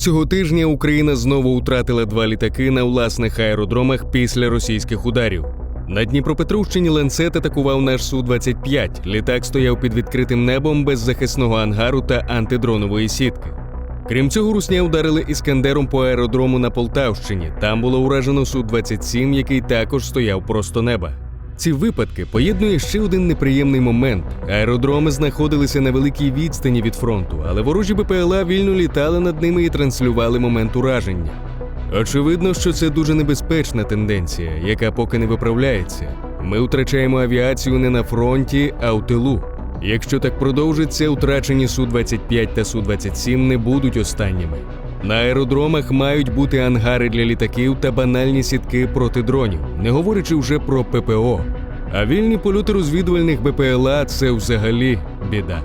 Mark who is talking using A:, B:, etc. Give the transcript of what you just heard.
A: Цього тижня Україна знову втратила два літаки на власних аеродромах після російських ударів. На Дніпропетровщині Ланцет атакував наш Су-25. Літак стояв під відкритим небом без захисного ангару та антидронової сітки. Крім цього, русня ударили іскандером по аеродрому на Полтавщині. Там було уражено Су-27, який також стояв просто неба. Ці випадки поєднує ще один неприємний момент. Аеродроми знаходилися на великій відстані від фронту, але ворожі БПЛА вільно літали над ними і транслювали момент ураження. Очевидно, що це дуже небезпечна тенденція, яка поки не виправляється. Ми втрачаємо авіацію не на фронті, а в тилу. Якщо так продовжиться, втрачені Су-25 та Су-27 не будуть останніми. На аеродромах мають бути ангари для літаків та банальні сітки проти дронів, не говорячи вже про ППО. А вільні польоти розвідувальних БПЛА це взагалі біда.